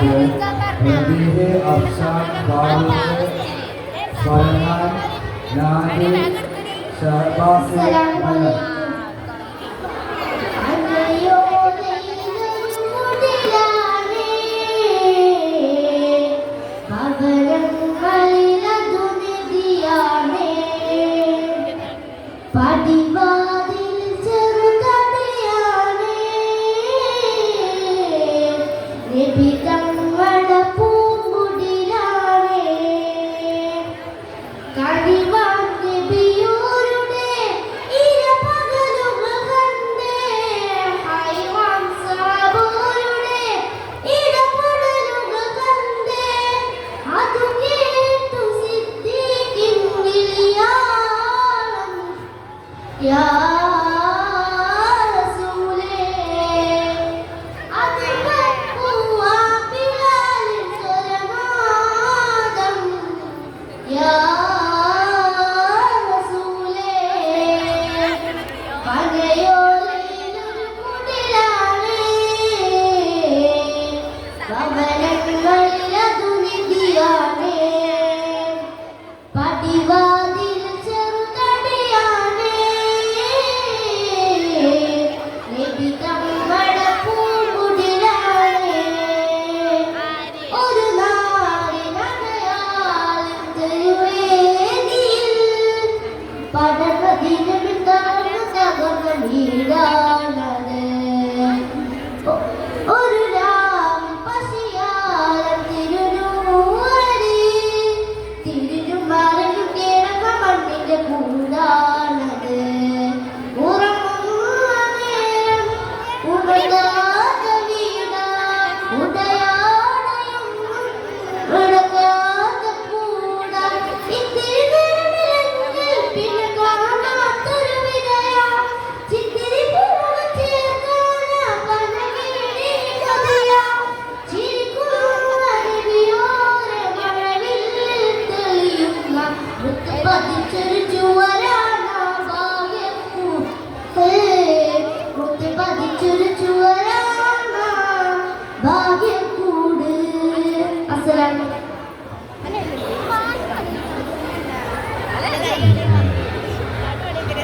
ആദ്യം പ്രദീപ് അഫ്സാൻ ബാബു ഫർഹാൻ നാദിൽ ഷഹബാസ് Yeah.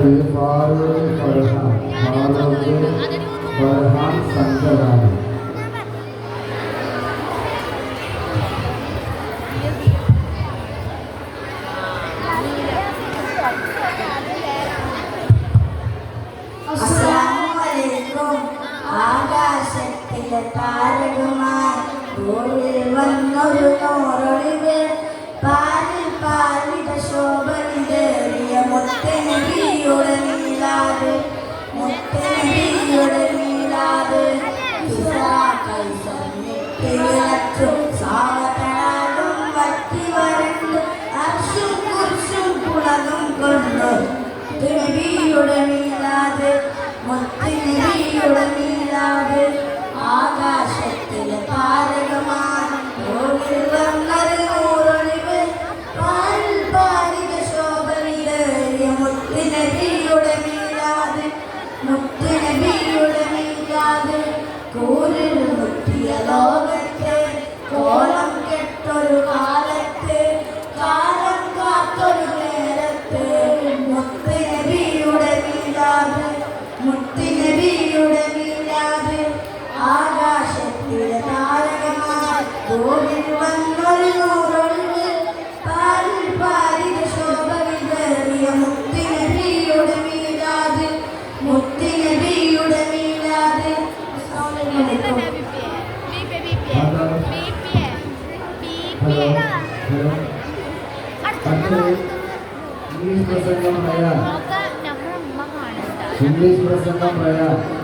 ਬੇਫਾਰ ਕਰ Buradan buraya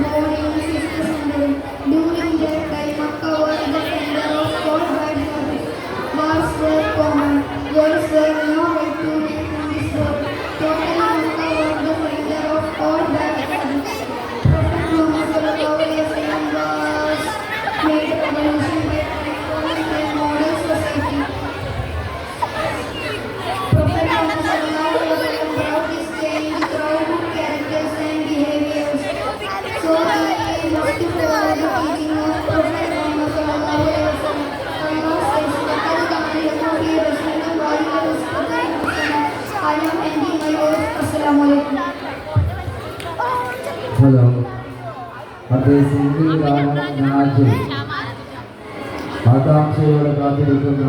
আপনারা હલો ஆகாட்சியோட காத்திருக்கின்ற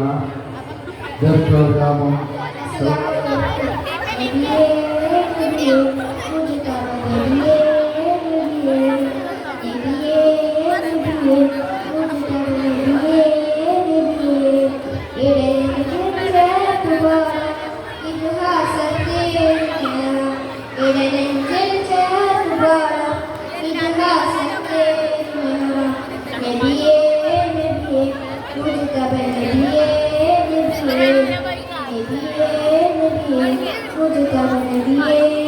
ப்ரோக்ராமும் मुझका नदिए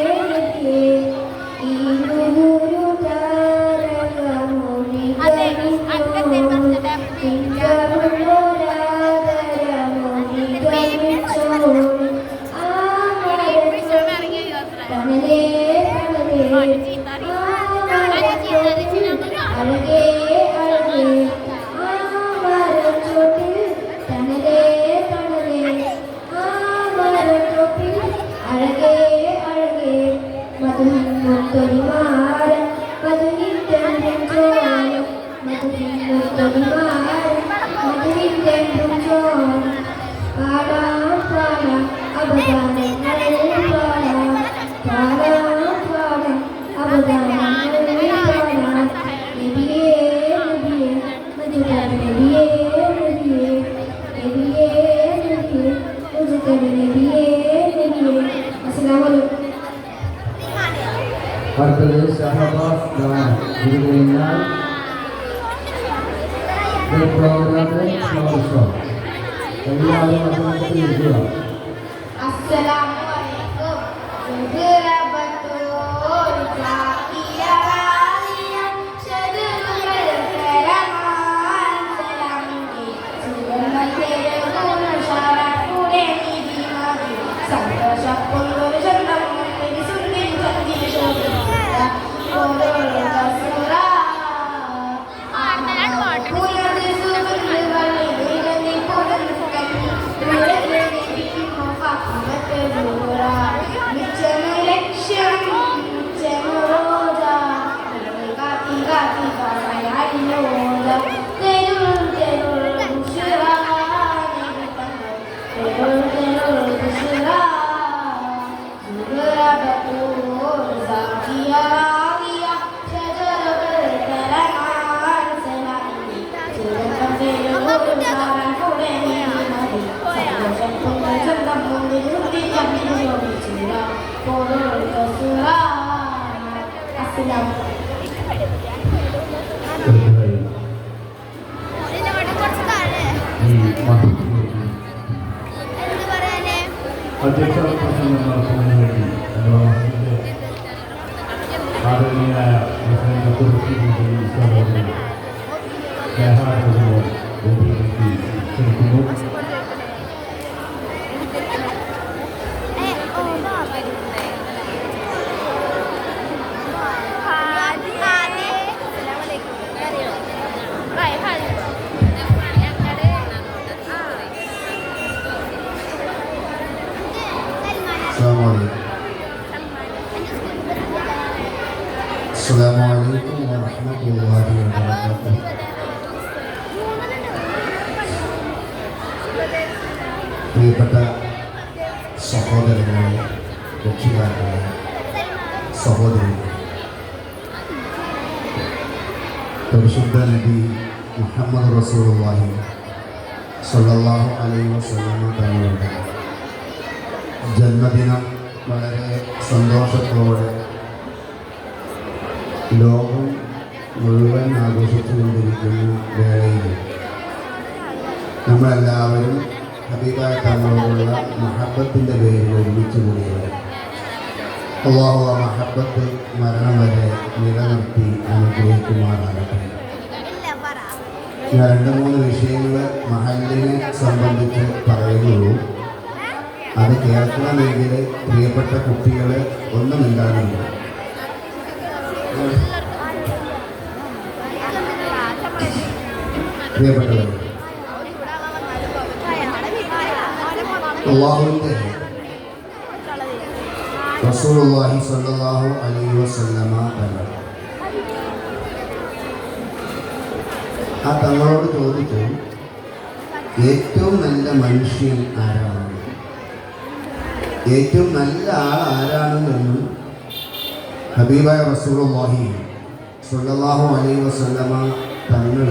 അധ്യക്ഷ പ്രസംഗം വേണ്ടി ആദരണീയനായ പ്രസിഡന്റ് സ്നേഹാനുഭവം വേദിയിലേക്ക് ക്ഷണിക്കുന്നു സഹോദരങ്ങളെ പരിശുദ്ധ നബി മുഹമ്മദ് റസൂലുള്ളാഹി സ്വല്ലല്ലാഹു അലൈഹി വസല്ലം തങ്ങളുടെ ജന്മദിനം വളരെ സന്തോഷത്തോടെ ലോകം മുഴുവൻ ആഘോഷിച്ചുകൊണ്ടിരിക്കുന്ന വേളയിൽ നമ്മളെല്ലാവരും ഹബീബായ തങ്ങളോടുള്ള മഹബത്തിന്റെ പേരിൽ ഒരുമിച്ച് കൂടിയത് അള്ളാഹു ആ മഹബത്ത് മരണം വരെ നിലനിർത്തി അനുഗ്രഹിക്കുമാറാകട്ടെ. ഞാൻ രണ്ട് മൂന്ന് വിഷയങ്ങൾ മഹലിനെ സംബന്ധിച്ച് പറയുന്നുള്ളൂ. അത് കേൾക്കണമെങ്കിൽ പ്രിയപ്പെട്ട കുട്ടികൾ ഒന്നും ഉണ്ടാകുന്നില്ല പ്രിയപ്പെട്ടവർ അള്ളാഹുവിന്റെ റസൂലുള്ളാഹി സ്വല്ലല്ലാഹു അലൈഹി വസല്ലമ തങ്ങൾ ആ തങ്ങളോട് ചോദിച്ചു ഏറ്റവും നല്ല മനുഷ്യൻ ആരാണ്? ഏറ്റവും നല്ല ആൾ ആരാണെന്നും ഹബീബായ റസൂലുള്ളാഹി സ്വല്ലല്ലാഹു അലൈഹി വസല്ലമ തങ്ങൾ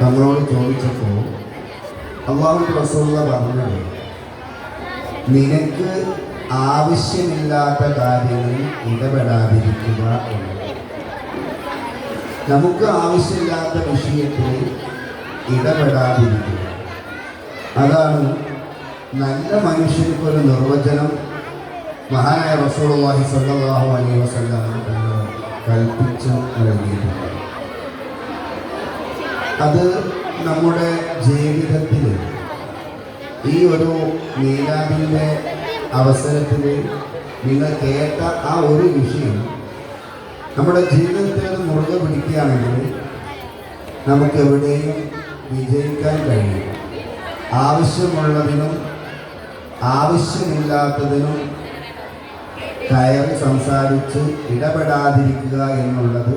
തങ്ങളോട് ചോദിച്ചപ്പോൾ അള്ളാഹു റസൂള്ള പറഞ്ഞത് നിനക്ക് ആവശ്യമില്ലാത്ത കാര്യങ്ങളിൽ ഇടപെടാതിരിക്കുക നമുക്ക് ആവശ്യമില്ലാത്ത വിഷയത്തിൽ ഇടപെടാതിരിക്കുക. അതാണ് നല്ല മനുഷ്യർക്ക് ഒരു നിർവചനം മഹാനായ റസൂലുള്ളാഹി സ്വല്ലല്ലാഹു അലൈഹി വസല്ലം കൽപ്പിച്ചു നൽകിയിട്ടുണ്ട്. അത് നമ്മുടെ ജീവിതത്തിൽ ഈ ഒരു മീലാദിന്റെ അവസരത്തിൽ നിങ്ങൾ കേട്ട ആ ഒരു വിഷയം നമ്മുടെ ജീവിതത്തിൽ മുറുകെ പിടിക്കുകയാണെങ്കിൽ നമുക്ക് എവിടെയും വിജയിക്കാൻ കഴിയും. ആവശ്യമുള്ളതിനും ആവശ്യമില്ലാത്തതിനും കയറി സംസാരിച്ച് ഇടപെടാതിരിക്കുക എന്നുള്ളത്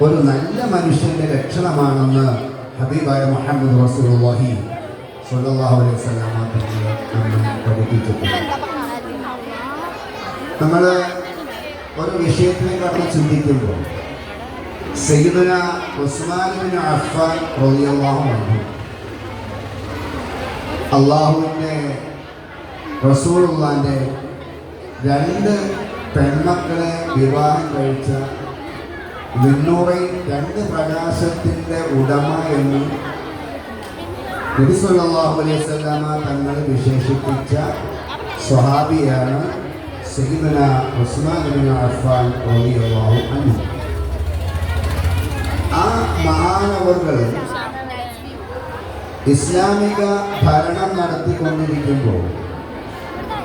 ഒരു നല്ല മനുഷ്യന്റെ ലക്ഷണമാണെന്ന് ഹബീബായ മുഹമ്മദ് റസൂൽ സ്വല്ലല്ലാഹു അലൈഹി വസല്ലം നമ്മൾ ഒരു വിഷയത്തിനെ കടന്ന് ചിന്തിക്കുമ്പോൾ സയ്യിദുന ഉസ്മാനുവിന് അഫ്ഫാൻ അൻഹു അള്ളാഹുവിന്റെ റസൂലുള്ളാന്റെ രണ്ട് പെൺമക്കളെ വിവാഹം കഴിച്ച വിണ്ണൂറിൽ രണ്ട് പ്രകാശത്തിന്റെ ഉടമ എന്ന് നബിസ്വല്ലാഹു അലൈഹി സ്വലാമ തങ്ങൾ വിശേഷിപ്പിച്ച സ്വഹാബിയാണ് സയ്യിദുന ഉസ്മാൻ ബിൻ അഫ്ഫാൻ റളിയല്ലാഹു അൻഹു. ആ മഹാനവർകൾ ഇസ്ലാമിക ഭരണം നടത്തിക്കൊണ്ടിരിക്കുമ്പോൾ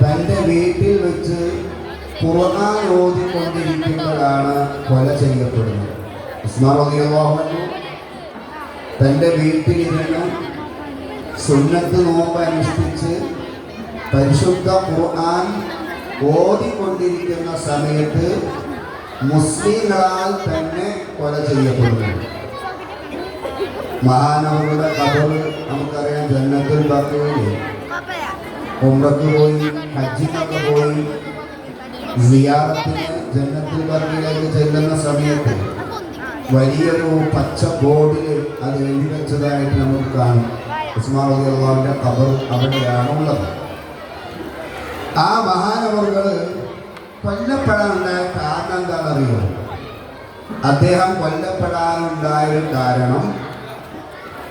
തന്റെ വീട്ടിൽ വെച്ച് ഖുർആൻ ഓതിക്കൊണ്ടിരിക്കുമ്പോഴാണ് കൊല ചെയ്യപ്പെടുന്നത്. ഉസ്മാൻ റളിയല്ലാഹു അൻഹു തന്റെ വീട്ടിലിരുന്ന് സുന്നത്ത് നോമ്പ് അനുഷ്ഠിച്ച് പരിശുദ്ധ ഖുർആൻ ഓതിക്കൊണ്ടിരിക്കുന്ന സമയത്ത് മുസ്ലിങ്ങളാൽ തന്നെ കൊല ചെയ്യപ്പെടുന്നു. മഹാനവരുടെ കഥകൾ നമുക്കറിയാം. ജന്നത്തുൽ ബക്കയിൽ ഉംറക്ക് പോയി ഹജ്ജിനൊക്കെ പോയി സിയാറത്തിന് ജന്നത്തുൽ ബർക്കിലേക്ക് ചെല്ലുന്ന സമയത്ത് വലിയൊരു പച്ച ബോർഡിൽ അത് എഴുതി വെച്ചതായിട്ട് നമുക്ക് കാണും. ഉസ്മാൻ അള്ളാഹുവിന്റെ ഖബർ അവിടെയാണ് ഉള്ളത് ആ മഹാനവറുകൾ കൊല്ലപ്പെടാനുണ്ടായ കാരണം എന്താണെന്നറിയോ? അദ്ദേഹം കൊല്ലപ്പെടാനുണ്ടായ കാരണം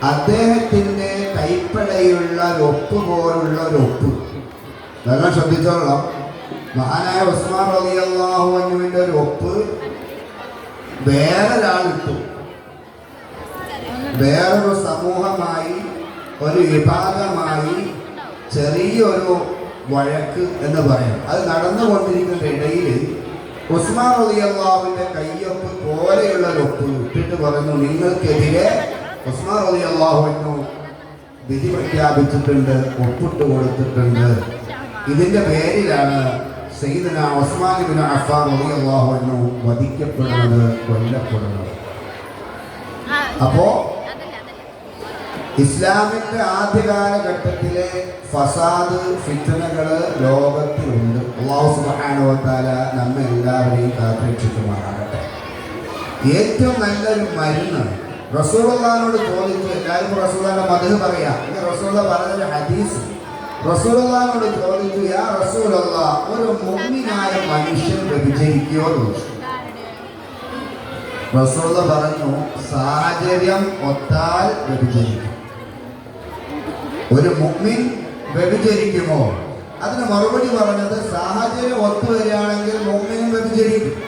അദ്ദേഹത്തിന്റെ കൈപ്പടയുള്ള ഒപ്പ് പോലുള്ള ഒരു ഒപ്പ്. നല്ല ശ്രദ്ധിച്ചോളാം മഹാനായ ഉസ്മാൻ റളിയല്ലാഹുവിന്റെ ഒരു ഒപ്പ് വേറൊരാളിട്ടു വേറൊരു സമൂഹമായി ഒരു വിഭാഗമായി ചെറിയൊരു വഴക്ക് എന്ന് പറയാം. അത് നടന്നുകൊണ്ടിരിക്കുന്ന ഇടയിൽ ഉസ്മാൻ റളിയല്ലാഹുവിന്റെ കയ്യൊപ്പ് പോലെയുള്ള ഒരു ഒപ്പ് ഇട്ടിട്ട് പറഞ്ഞു നിങ്ങൾക്കെതിരെ ഉസ്മാൻ റളിയല്ലാഹുവിനു വിധി പ്രഖ്യാപിച്ചിട്ടുണ്ട് ഒപ്പിട്ട് കൊടുത്തിട്ടുണ്ട്. ഇതിന്റെ പേരിലാണ് സയ്യിദന ഉസ്മാൻ ബിൻ അഫ്ഫാൻ റളിയല്ലാഹു അൻഹു വധിക്കപ്പെടുന്നത് കൊല്ലപ്പെടുന്നത്. അപ്പോ ഇസ്ലാമിന്റെ ആദ്യ കാലഘട്ടത്തിലെ ഫസാദ് ഫിത്തനകൾ ലോകത്തിലുണ്ട്. അള്ളാഹു സുബ്ഹാനഹു വതആല നമ്മെ എല്ലാവരെയും കാത്തിരക്ഷിക്കുമാറാകട്ടെ. ഏറ്റവും നല്ലൊരു മരുന്ന് റസൂലുള്ളാഹിനോട് ചോദിച്ചു എല്ലാവരും റസൂലുള്ളാഹിന്റെ മധു പറയാ. ഇത് റസൂലുള്ള പറഞ്ഞൊരു ഹദീസ്. റസൂലുള്ളാഹിനോട് ചോദിച്ചു യാ റസൂലുള്ള ഒരു മുഅ്മിനായ മനുഷ്യൻ വ്യഭിചരിക്കുകയോ ചോദിച്ചു. റസൂലുള്ള പറഞ്ഞു സാഹചര്യം ഒത്താൽ വ്യഭിചരിക്കും. ഒരു മുഅ്മിൻ വ്യഭിചരിക്കുമോ? അതിന് മറുപടി പറഞ്ഞത് സാഹചര്യം ഒത്തുവരികയാണെങ്കിൽ മുക്മിനും വ്യഭിചരിക്കും.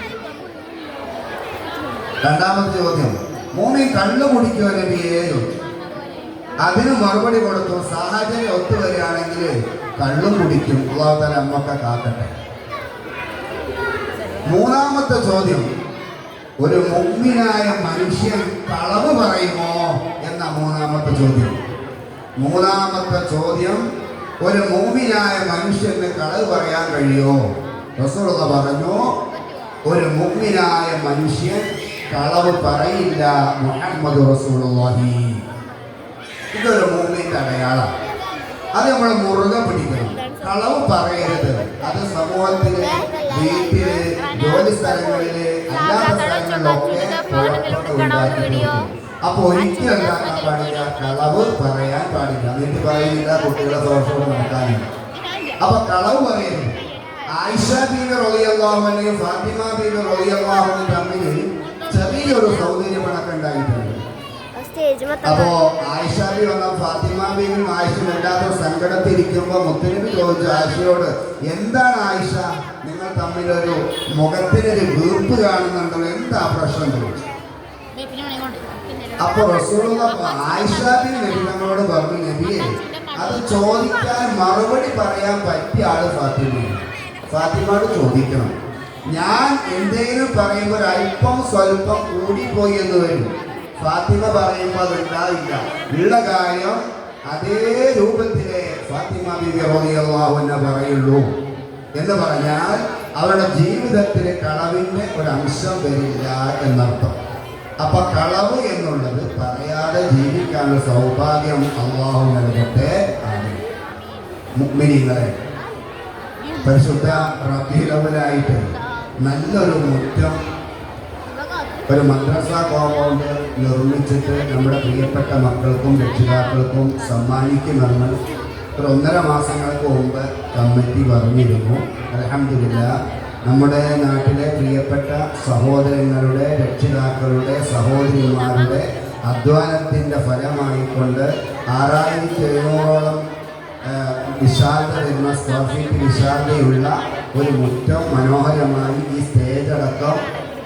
രണ്ടാമത്തെ ചോദ്യം. മൂമി കള്ളു കുടിക്കോ നബിയെ? അതിന് മറുപടി കൊടുത്തു സാഹചര്യം ഒത്തുവരികയാണെങ്കിൽ കള്ളും കുടിക്കും. അള്ളാഹുത്തല അമ്മക്ക കാക്കട്ടെ. മൂന്നാമത്തെ ചോദ്യം. ഒരു മുഗ്മിനായ മനുഷ്യൻ കളവ് പറയുമോ? എന്ന മൂന്നാമത്തെ ചോദ്യം. മൂന്നാമത്തെ ചോദ്യം ഒരു മൂമിനായ മനുഷ്യന് കളവ് പറയാൻ കഴിയോ റസൂലുള്ള പറഞ്ഞു ഒരു മുഗ്മിനായ മനുഷ്യൻ കളവ് പറയില്ല മുഹമ്മദ് റസൂലുള്ളാഹി. ഇതൊരു മൂമിന്റെ അടയാളം. അത് നമ്മൾ മുറുകെ പിടിക്കണം. കളവ് പറയരുത്. അത് സമൂഹത്തിൽ വീട്ടിൽ ജോലി സ്ഥലങ്ങളിൽ അല്ലാത്ത സ്ഥലങ്ങളിലൊക്കെ കുഴപ്പങ്ങൾ ഉണ്ടാക്കിയിട്ടുണ്ട്. അപ്പൊ ഒരിക്കലും ഉണ്ടാക്കാൻ പാടില്ല കളവ് പറയാൻ പാടില്ല. എന്നിട്ട് പറയുന്നില്ല കുട്ടികളെ ദോഷവും നടക്കാനില്ല. അപ്പൊ കളവ് പറയുന്നു ആയിഷ ബീവി റളിയല്ലാഹുവിനെയും ഫാത്തിമ ബീവി റളിയല്ലാഹുവിനും തമ്മിൽ ചെറിയൊരു സൗന്ദര്യ ഉണ്ടായിട്ടുണ്ട്. അപ്പോ ആയിഷ ബി വന്ന ഫാത്തിമ ബീവിയും ആയിഷയും എല്ലാവരും സങ്കടത്തിരിക്കുമ്പോ മുത്തനബി ചോദിച്ചു ആയിഷയോട് എന്താണ് ആയിഷ? നിങ്ങൾ തമ്മിലൊരു മുഖത്തിനൊരു വീർപ്പ് കാണുന്നുണ്ടല്ലോ എന്താ പ്രശ്നം? ചോദിച്ചു. അപ്പൊ റസൂലുള്ള പറഞ്ഞു നബിയെ അത് ചോദിക്കാൻ മറുപടി പറയാൻ പറ്റിയ ആൾ ഫാത്തിമയാണ്. ഫാത്തിമയോട് ചോദിക്കണം ഞാൻ എന്തെങ്കിലും പറയുമ്പോൾ അല്പം സ്വല്പം കൂടിപ്പോയി എന്ന് വരും. ഫാത്തിമ പറയുമ്പോൾ അത് ഉണ്ടാവില്ല. ഉള്ള കാര്യം അതേ രൂപത്തിലെ ഫാത്തിമ ബിബി പറയുള്ളൂ എന്ന് പറഞ്ഞാൽ അവരുടെ ജീവിതത്തിലെ കളവിന്റെ ഒരു അംശം വരില്ല എന്നർത്ഥം. അപ്പൊ കളവ് എന്നുള്ളത് പറയാതെ ജീവിക്കാനുള്ള സൗഭാഗ്യം അള്ളാഹു നൽകട്ടെ. ആണ് പരിശുദ്ധ റബീലവലായിട്ട് നല്ലൊരു മുറ്റം ഒരു മദ്രസ കോമ്പൗണ്ട് നിർമ്മിച്ചിട്ട് നമ്മുടെ പ്രിയപ്പെട്ട മക്കൾക്കും രക്ഷിതാക്കൾക്കും സമ്മാനിക്കുമെന്ന് ഒരു ഒന്നര മാസങ്ങൾക്ക് മുമ്പ് കമ്മിറ്റി പറഞ്ഞിരുന്നു. അലഹമില്ല നമ്മുടെ നാട്ടിലെ പ്രിയപ്പെട്ട സഹോദരങ്ങളുടെ രക്ഷിതാക്കളുടെ സഹോദരിമാരുടെ അധ്വാനത്തിന്റെ ഫലമായിക്കൊണ്ട് ആറായിരത്തി എഴുന്നൂറോളം വിശാലത വരുന്ന സ്ക്വയർ ഫീറ്റ് വിശാലതയുള്ള ഒരു മുറ്റം മനോഹരമായി ഈ സ്റ്റേജ് അടക്കം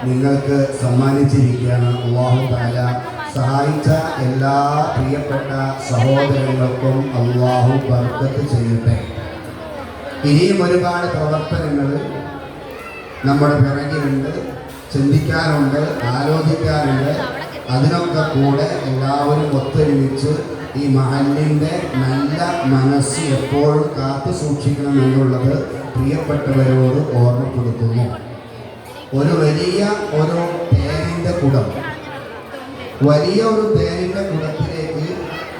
നിങ്ങൾക്ക് സമ്മാനിച്ചിരിക്കുകയാണ്. അള്ളാഹു താല സഹായിച്ച എല്ലാ പ്രിയപ്പെട്ട സഹോദരങ്ങൾക്കും അള്ളാഹു ബർക്കത്ത് ചെയ്യട്ടെ. ഇനിയും ഒരുപാട് പ്രവർത്തനങ്ങൾ നമ്മുടെ പിറകിലുണ്ട് ചിന്തിക്കാറുണ്ട് ആലോചിക്കാറുണ്ട്. അതിനൊക്കെ കൂടെ എല്ലാവരും ഒത്തൊരുമിച്ച് ഈ മഹലിന്റെ നല്ല മനസ്സ് എപ്പോഴും കാത്തു സൂക്ഷിക്കണം എന്നുള്ളത് പ്രിയപ്പെട്ടവരോട് ഓർമ്മപ്പെടുത്തുന്നു. ഒരു വലിയ ഒരു തേനിന്റെ കുടം. വലിയ ഒരു തേനിന്റെ കുടത്തിലേക്ക്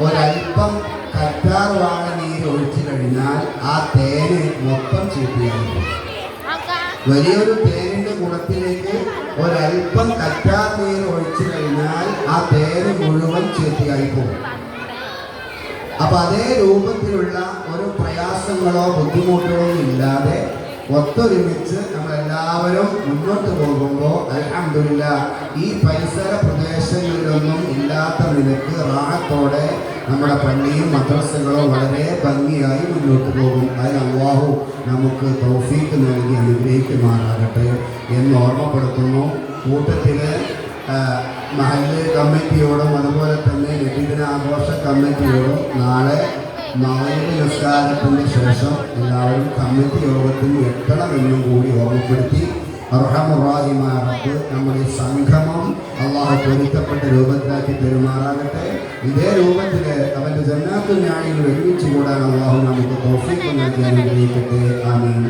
ഒരല്പം കറ്റാർ വാഴ നീര് ഒഴിച്ചു കഴിഞ്ഞാൽ ആ തേന് മൊത്തം ചീത്തയായിരിക്കും വലിയൊരു തേനിന്റെ ഗുണത്തിലേക്ക് ഒരല്പം കറ്റാ തേൻ ഒഴിച്ചു കഴിഞ്ഞാൽ ആ തേന് മുഴുവൻ ചീത്തയായി പോകും. അപ്പൊ അതേ രൂപത്തിലുള്ള ഒരു പ്രയാസങ്ങളോ ബുദ്ധിമുട്ടുകളോ ഇല്ലാതെ ഒത്തൊരുമിച്ച് നമ്മളെല്ലാവരും മുന്നോട്ട് പോകുമ്പോൾ അലഹമില്ല ഈ പരിസര പ്രദേശങ്ങളിലൊന്നും ഇല്ലാത്ത നിലയ്ക്ക് റാഹത്തോടെ നമ്മുടെ പള്ളിയും മദ്രസകളോ വളരെ ഭംഗിയായി മുന്നോട്ട് പോകും അതിന് അള്ളാഹു നമുക്ക് തൗഫീക്ക് നൽകി അനുഗ്രഹിക്കുമാറാകട്ടെ എന്ന് ഓർമ്മപ്പെടുത്തുന്നു. കൂട്ടത്തിൽ മഹല്ല് കമ്മിറ്റിയോടും അതുപോലെ തന്നെ ലഭിതനാഘോഷ കമ്മിറ്റിയോടും നാളെ നാല് നിസ്കാരത്തിന് ശേഷം എല്ലാവരും കമ്മിറ്റി യോഗത്തിൽ എത്തണമെന്നും കൂടി ഓർമ്മപ്പെടുത്തി നമ്മുടെ സംഗമം അള്ളാഹു പൊരുത്തപ്പെട്ട രൂപത്തിലാക്കി പെരുമാറാകട്ടെ ഇതേ രൂപത്തിൽ അവന്റെ ജന്നാത്തു ന്യായങ്ങൾ ഒരുമിച്ച് കൂടാൻ അള്ളാഹു നമുക്ക് തോഫീക്ക് നൽകി ആമീൻ.